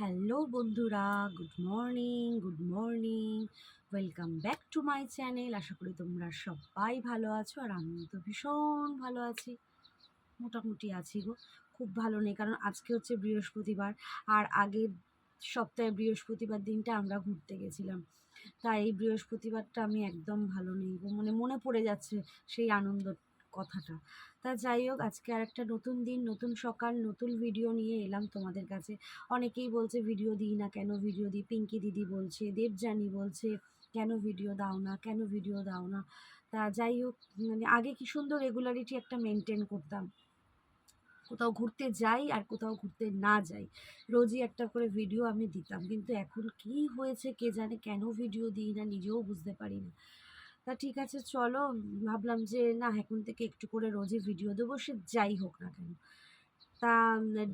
Hello বন্ধুরা, good morning good morning. Welcome back to my channel. আশা করি তোমরা সবাই ভালো আছো আর আমি তো ভীষণ ভালো আছি। মোটামুটি আছি গো, খুব ভালো নেই কারণ আজকে হচ্ছে বৃহস্পতিবার আর আগের সপ্তাহে বৃহস্পতিবার দিনটা আমরা ঘুরতে গেছিলাম। তাই এই বৃহস্পতিবারটা আমি একদম ভালো নেই গো মানে মনে পড়ে যাচ্ছে সেই আনন্দ কথাটা। তা যাই হোক, আজকে আর একটা নতুন দিন, নতুন সকাল, নতুন ভিডিও নিয়ে এলাম তোমাদের কাছে। অনেকেই বলছে ভিডিও দিই না কেন? ভিডিও দিই। পিঙ্কি দিদি বলছে দেবজানি বলছে, কেন ভিডিও দাও না? কেন ভিডিও দাও না? তা যাই হোক মানে আগে কি সুন্দর রেগুলারিটি একটা মেনটেন করতাম। কোথাও ঘুরতে যাই আর কোথাও ঘুরতে না যাই, রোজই একটা করে ভিডিও আমি দিতাম। কিন্তু এখন কি হয়েছে কে জানে? কেন ভিডিও দিই না? নিজেও বুঝতে পারি না। তা ঠিক আছে, চলো। ভাবলাম যে, না, এখন থেকে একটু করে রোজই ভিডিও দেবো, সে যাই হোক না কেন। তা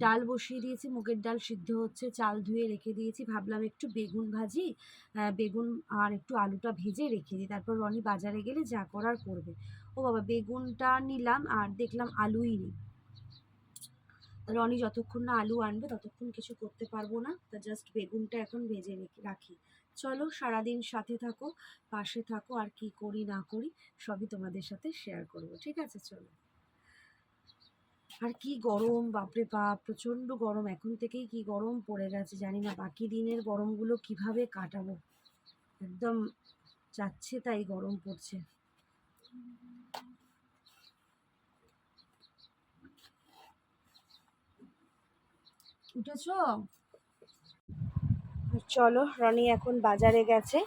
ডাল বসিয়ে দিয়েছি, মুগের ডাল সিদ্ধ হচ্ছে, চাল ধুয়ে রেখে দিয়েছি। ভাবলাম একটু বেগুন ভাজি বেগুন আর একটু আলুটা ভেজে রেখে দিই। তারপর রনি বাজারে গেলে যা করার করবে। ও বাবা, বেগুনটা নিলাম আর দেখলাম আলুই নেই। রনি যতক্ষণ না আলু আনবে, ততক্ষণ কিছু করতে পারব না। তা জাস্ট বেগুনটা এখন ভেজে রেখে রাখি। চলো সারাদিন সাথে থাকো, পাশে থাকো, আর কি করি না করি, সবই তোমাদের সাথে শেয়ার করব, ঠিক আছে? চলো। আর কি গরম, বাপরে বাপ, প্রচণ্ড গরম, এখন থেকেই কি গরম পড়ে গেছে জানি না, বাকি দিনের গরমগুলো কীভাবে কাটাবো? একদম যাচ্ছে তাই গরম পড়ছে। উঠেছো? চলো, রনি এখন বাজারে গেছে।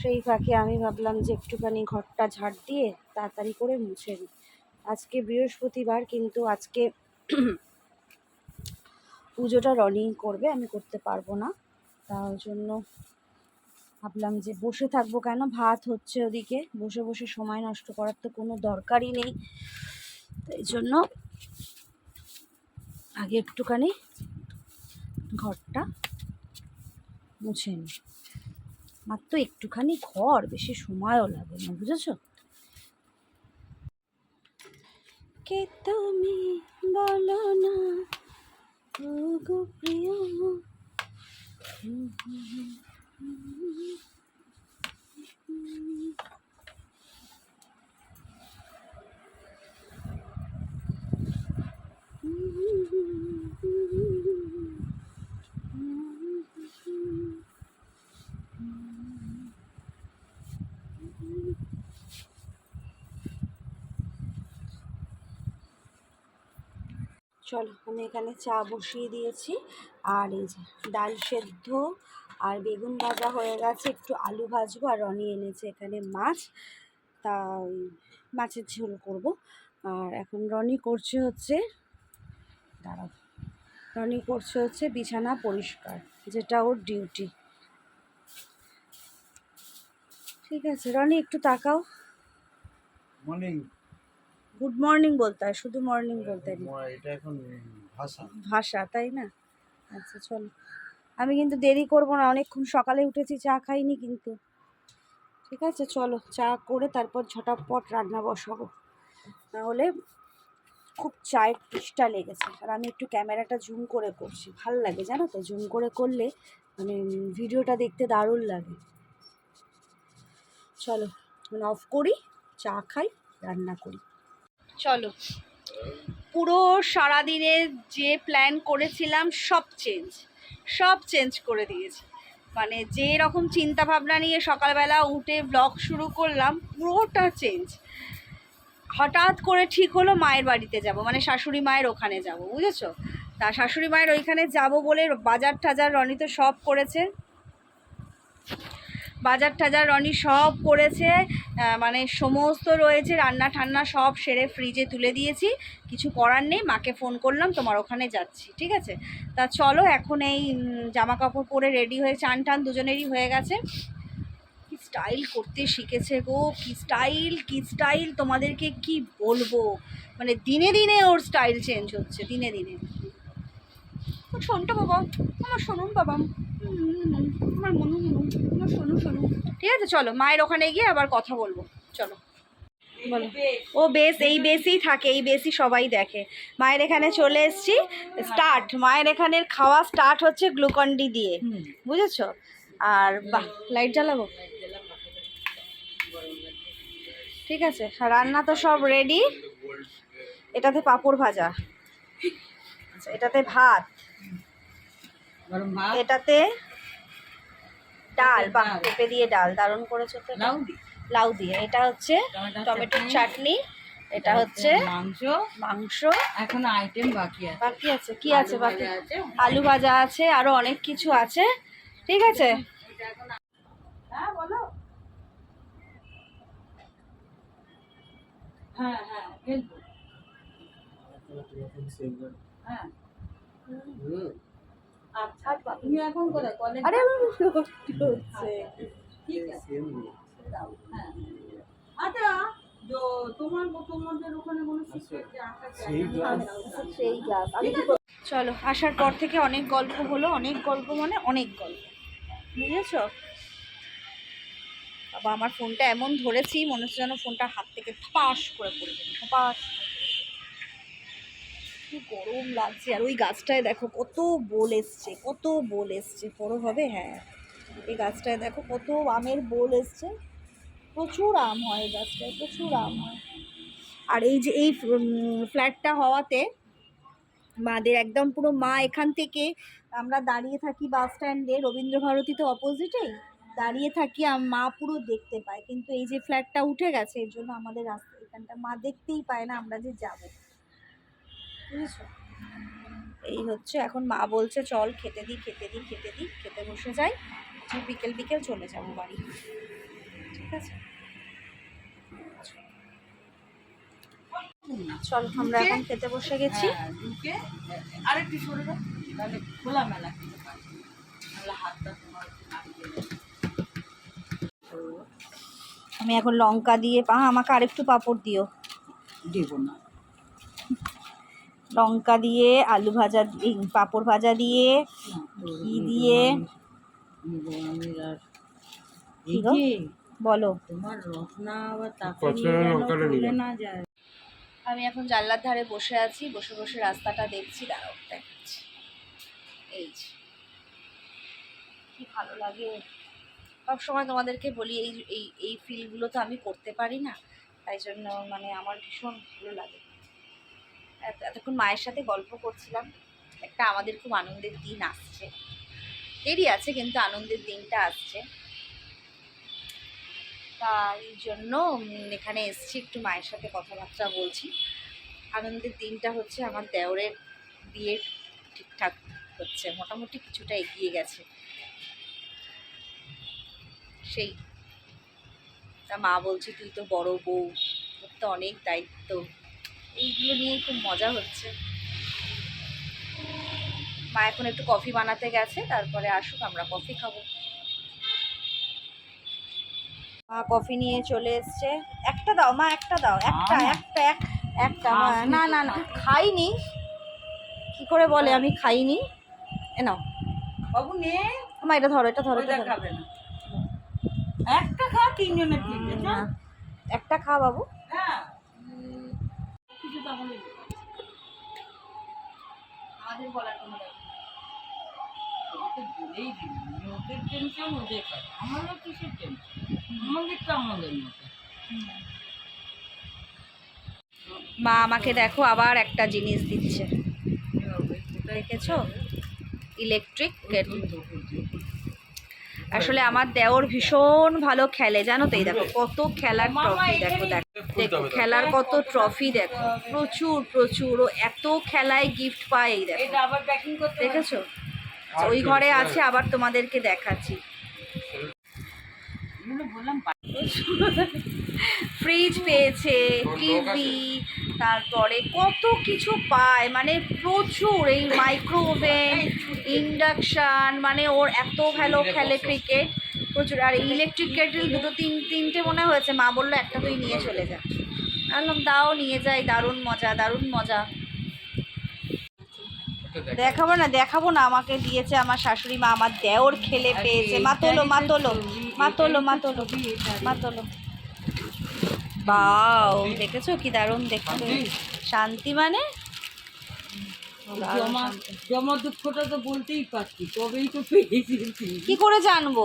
সেই ফাঁকে আমি ভাবলাম যে একটুখানি ঘরটা ঝাড় দিয়ে তাড়াতাড়ি করে মুছে দিই আজকে বৃহস্পতিবার, কিন্তু আজকে পুজোটা রনি করবে, আমি করতে পারব না। তার জন্য ভাবলাম যে বসে থাকব কেন? ভাত হচ্ছে ওদিকে, বসে বসে সময় নষ্ট করার তো কোনো দরকারই নেই। তাই জন্য আগে একটুখানি ঘরটা মুছে নিই মাত্র একটুখানি ঘর, বেশি সময়ও লাগে না, বুঝেছ? কে তুমি বলো না? প্রিয়। চলো, আমি এখানে চা বসিয়ে দিয়েছি। আর এই যে ডাল সেদ্ধ আর বেগুন ভাজা হয়ে গেছে। একটু আলু ভাজবো আর রনি এনেছে এখানে মাছ। তা মাছের ঝোল করব। আর এখন রনি করছে হচ্ছে, দাঁড়াও, রনি করছে হচ্ছে বিছানা পরিষ্কার, যেটা ওর ডিউটি। ঠিক আছে, রনি একটু তাকাও। মর্নিং গুড মর্নিং বলতে হয় শুধু মর্নিং বলতে নেই এটা এখন ভাষা। ভাষা তাই না? আচ্ছা চলো। আমি কিন্তু দেরি করব না অনেকক্ষণ সকালে উঠেছি চা খাইনি কিন্তু। ঠিক আছে চলো চা করে তারপর ঝটাপট রান্না বসাবো। নাহলে খুব চায়ের তৃষ্ঠা লেগেছে। আর আমি একটু ক্যামেরাটা জুম করে করছি। ভালো লাগে জানো তো? জুম করে করলে মানে ভিডিওটা দেখতে দারুণ লাগে। চলো অফ করি চা খাই রান্না করি। চলো। পুরো সারাদিনের যে প্ল্যান করেছিলাম সব চেঞ্জ সব চেঞ্জ করে দিয়েছি। মানে যে রকম চিন্তা ভাবনা নিয়ে সকালবেলা উঠে ব্লগ শুরু করলাম, পুরোটা চেঞ্জ হঠাৎ করে ঠিক হলো মায়ের বাড়িতে যাব মানে শাশুড়ি মায়ের ওখানে যাব, বুঝেছ? তা শাশুড়ি মায়ের ওইখানে যাব বলে বাজার টাজার রনি তো সব করেছে। বাজার টাজার রনি সব করেছে মানে সমস্ত রয়েছে, রান্না ঠান্না সব সেরে ফ্রিজে তুলে দিয়েছি। কিছু করার নেই, মাকে ফোন করলাম, তোমার ওখানে যাচ্ছি, ঠিক আছে? তা চলো, এখন এই জামা কাপড় পরে রেডি হয়ে চান টান দুজনেরই হয়ে গেছে। কি স্টাইল করতে শিখেছে গো, কি স্টাইল কি স্টাইল তোমাদেরকে কি বলব? মানে দিনে দিনে ওর স্টাইল চেঞ্জ হচ্ছে, দিনে দিনে। শোনটা বাবা, আমার শুনুন বাবা। ঠিক আছে, চলো, মায়ের ওখানে গিয়ে আবার কথা বলব। চলো। বলো। ও বেস এই বেসই থাকে, এই বেসই সবাই দেখে। মায়ের এখানে চলে এসেছি স্টার্ট মায়ের এখানের খাওয়া স্টার্ট হচ্ছে গ্লুকন ডি দিয়ে। বুঝেছ? আর বাহ লাইট জ্বালাবো? ঠিক আছে, রান্না তো সব রেডি এটাতে পাঁপড় ভাজা। আচ্ছা এটাতে ভাত। এটাতে ডাল বা পেঁপে দিয়ে ডাল দারুণ করেছ তো লাউ দিয়ে। এটা হচ্ছে টমেটোর চাটনি, এটা হচ্ছে মাংস। মাংস। এখন আইটেম বাকি আছে। বাকি আছে। কি আছে বাকি? আছে আলু ভাজা আছে আরও অনেক কিছু আছে। ঠিক আছে? হ্যাঁ বলো। হ্যাঁ হ্যাঁ খেলব। হ্যাঁ। আরে আমার হচ্ছে ঠিক আছে। হ্যাঁ। আচ্ছা? চলো আসার পর থেকে অনেক গল্প হলো অনেক গল্প মানে অনেক গল্প। বুঝেছ? বাবা আমার ফোনটা এমন ধরেছি মনে হচ্ছে যেন ফোনটা হাত থেকে পাশ করে পড়ে যাবে পাশ কি গরম লাগছে। আর ওই গাছটায় দেখো কত বোল এসছে, কত বোল এসছে। বড় হবে হ্যাঁ এই গাছটায় দেখো কত আমের বোল এসছে। প্রচুর আম হয় এই গাছটায়, প্রচুর আম হয়। আর এই যে এই ফ্ল্যাটটা হওয়াতে মাদের একদম পুরো মা এখান থেকে, আমরা দাঁড়িয়ে থাকি বাস স্ট্যান্ডে রবীন্দ্র ভারতী তো অপোজিটেই, দাঁড়িয়ে থাকি আম- মা পুরো দেখতে পায়। কিন্তু এই যে ফ্ল্যাটটা উঠে গেছে, এর জন্য আমাদের রাস্তা, এখানটা মা দেখতেই পায় না আমরা যে যাব। বুঝেছ? এই হচ্ছে এখন মা বলছে চল খেতে দিই খেতে দিই খেতে দিই খেতে বসে যাই। যে বিকেল বিকেল চলে যাব বাড়ি। ঠিক আছে? চল আমরা এখন খেতে বসে গেছি। হ্যাঁ, সরে খেতে হাতটা তোমার আমি এখন লঙ্কা দিয়ে পা আমাকে আরেকটু পাঁপড় দিও। দেবো না। লঙ্কা দিয়ে আলু ভাজা পাঁপড় ভাজা দিয়ে ঘি দিয়ে। বলো। আমি এখন জানলার ধারে বসে আছি বসে বসে রাস্তাটা দেখছি দাঁড়াও দেখাচ্ছি এই যে। কি ভালো লাগে। সব সময় তোমাদেরকে বলি এই এই এই ফিলগুলো তো আমি করতে পারি না তাই জন্য মানে আমার ভীষণ ভালো লাগে। এতক্ষণ মায়ের সাথে গল্প করছিলাম, একটা আমাদের খুব আনন্দের দিন আসছে। দেরি আছে, কিন্তু আনন্দের দিনটা আসছে। তাই জন্য এখানে এসছি, একটু মায়ের সাথে কথাবার্তা বলছি। আনন্দের দিনটা হচ্ছে আমার দেওরের বিয়ে ঠিকঠাক হচ্ছে, মোটামুটি কিছুটা এগিয়ে গেছে। সেই, তা মা বলছে, তুই তো বড় বউ, তোর তো অনেক দায়িত্ব। এইগুলো নিয়ে খুব মজা হচ্ছে। মা এখন একটু কফি বানাতে গেছে তারপরে আসুক আমরা কফি খাব। মা কফি নিয়ে চলে এসছে। একটা দাও মা একটা দাও একটা। একটা এক একটা না না না খাইনি। কি করে বলে আমি খাইনি। এ নাও। বাবু নে। মা এটা ধরো এটা ধরো এটা না। একটা খা তিনজনের একটা খা বাবু। হ্যাঁ। কিছু আমাদের বলার কোনো দরকার বলেই দিবি ওদের টেনশন ওদের কাছে। আমাদের কিসের টেনশন আমাদের তো আমাদের মতো। মা আমাকে দেখো আবার একটা জিনিস দিচ্ছে। দেখেছ? ইলেকট্রিক কেটল আসলে আমার দেওর ভীষণ ভালো খেলে জানো তো? এই দেখো কত খেলার ট্রফি দেখো দেখো। দেখো খেলার কত ট্রফি দেখো। প্রচুর প্রচুর। ও এত খেলায় গিফট পায় এই দেখো। এটা আবার প্যাকিং করতে দেখেছ? ওই ঘরে আছে আবার তোমাদেরকে দেখাচ্ছি। ফ্রিজ পেয়েছে টিভি তারপরে কত কিছু পায়। মানে প্রচুর এই মাইক্রো ওভেন ইন্ডাকশান মানে ওর এত ভালো খেলে ক্রিকেট প্রচুর। আর ইলেকট্রিক কেটেল দুটো তিন তিনটে মনে হয়েছে। মা বলল একটা তুই নিয়ে চলে যা। বললাম দাও নিয়ে যাই। দারুণ মজা দারুণ মজা। দেখাবো না দেখাবো না। আমাকে দিয়েছে আমার শাশুড়ি মা। আমার দেওর খেলে পেয়েছে। মা তোলো মা তোলো মা তোলো মা তোলো মা তোলো। বাও দেখেছ কি দারুণ দেখতে? শান্তি। মানে। জমা দুঃখটা তো বলতেই পারছি তবেই তো পেয়েছি। কি করে জানব?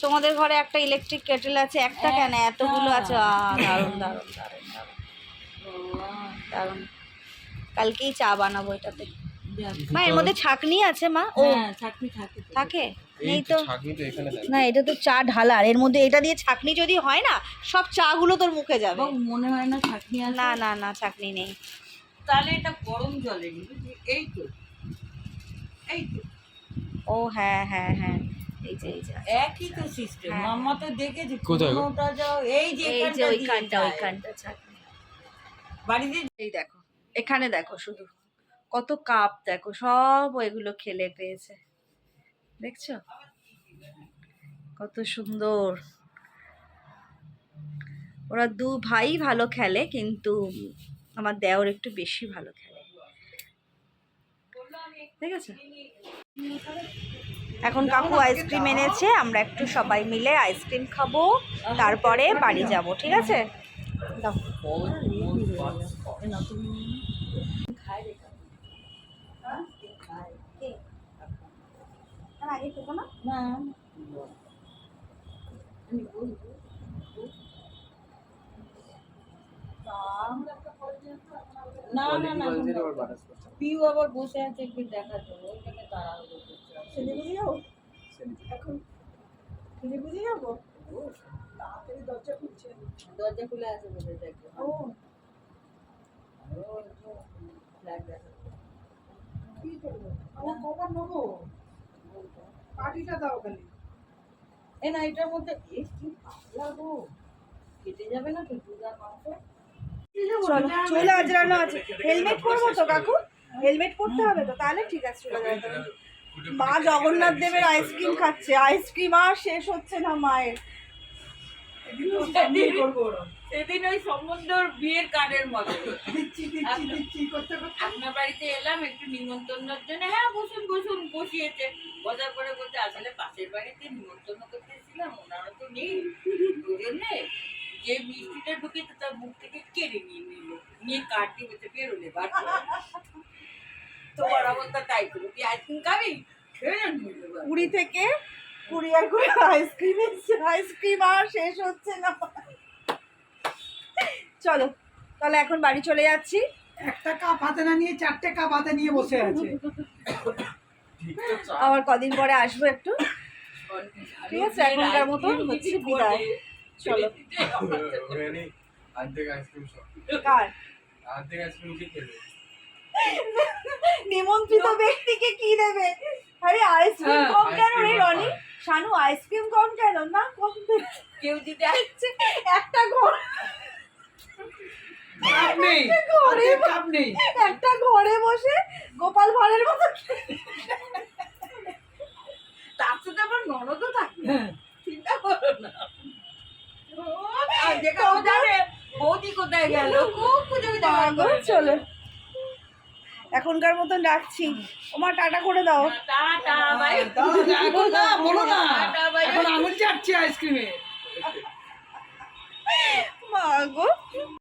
তোমাদের ঘরে একটা ইলেকট্রিক কেটেল আছে একটা কেন? এতগুলো আছে? দারুণ দারুণ দারুণ দারুণ। দারুণ। কালকেই চা বানাবো এটাতে। মা এর মধ্যে ছাকনি আছে মা? ও। হ্যাঁ থাকে। তো। থাকে নেই তো না এটা তো চা ঢালার। এর মধ্যে এটা দিয়ে ছাকনি যদি হয় না সব চা গুলো তোর মুখে যাবে। মনে হয় না আছে? না না না ছাকনি নেই। তাহলে এটা গরম জলে এই তো। এই তো। ও হ্যাঁ হ্যাঁ হ্যাঁ। এই যে এই যে একই তো সিস্টেম হ্যাঁ। মাম্মা তো দেখেছি কোথায় গো? যাও এই যে এই যে ওইখানটা ওইখানটা ছাকনি বাড়িতে এই দেখো এখানে দেখো শুধু কত কাপ দেখো সব এগুলো খেলে পেয়েছে। দেখছ? কত সুন্দর। ওরা দু ভাই ভালো খেলে কিন্তু আমার দেওর একটু বেশি ভালো খেলে। ঠিক আছে? এখন কাকু আইসক্রিম এনেছে আমরা একটু সবাই মিলে আইসক্রিম খাব তারপরে বাড়ি যাব ঠিক আছে? না না না না না। পিউ আবার বসে আছে একটু দেখা ওইখানে তাড়াহুড়ো করছে ছেলে বুঝে যাব এখন ছেলে বুঝে যাব তাড়াতাড়ি দরজা খুলছে দরজা খুলে আছে বলে দেখো ও ফ্ল্যাট দেখা কি করব আমার কবার নেব পার্টিটা দাও খালি এ না এটার মধ্যে এ কি পাতলা গো কেটে যাবে না তো দুধ মাংস চলো আজরানো আছে হেলমেট পরবো তো কাকু হেলমেট পরতে হবে তো তাহলে ঠিক আছে চলে যাবে মা জগন্নাথ দেবের আইসক্রিম খাচ্ছে। আইসক্রিম আর শেষ হচ্ছে না মায়ের। সেদিন ওই সম্বন্ধ বিয়ের কার্ডের মতো। আপনার বাড়িতে এলাম একটু নিমন্ত্রণের জন্য। হ্যাঁ বসুন বসুন বসিয়েছে। বজার করে বলতে আসলে পাশের বাড়িতে নিমন্ত্রণ করতে এসেছিলাম ওনারা তো নেই। ওই জন্যে যে মিষ্টিটা ঢুকেছে তার মুখ থেকে কেড়ে নিয়ে নিল। নিয়ে কাটতে বলতে বেরোলে বার আইসক্রিম পুরী থেকে কুরিয়ার করে আইসক্রিম আইসক্রিম আর শেষ হচ্ছে না। চলো তাহলে এখন বাড়ি চলে যাচ্ছি। একটা কাপ হাতে না নিয়ে চারটে কাপ হাতে নিয়ে বসে আছে। আবার কদিন পরে আসব একটু। ঠিক আছে, এখনকার মতো হচ্ছে বিদায়। চলো। কার? আর্ধেক আইসক্রিম কি খেলে নিমন্ত্রিত ব্যক্তিকে কি দেবে? আরে আইসক্রিম হ্যাঁ, কম কেন রে রনি? শানু আইসক্রিম কম কেন? না কম কেউ যদি আসছে একটা ঘর একটা ঘরে বসে গোপাল ভাঁড়ের মতো তার সাথে আমার ননদও থাকে। হ্যাঁ। চিন্তা করো না। বৌদি কোথায় গেল? খুব করেছে। চলো এখনকার মতন রাখছি। ওমা টাটা করে দাও। আঙুল চাটছি আইসক্রিমে মা গো।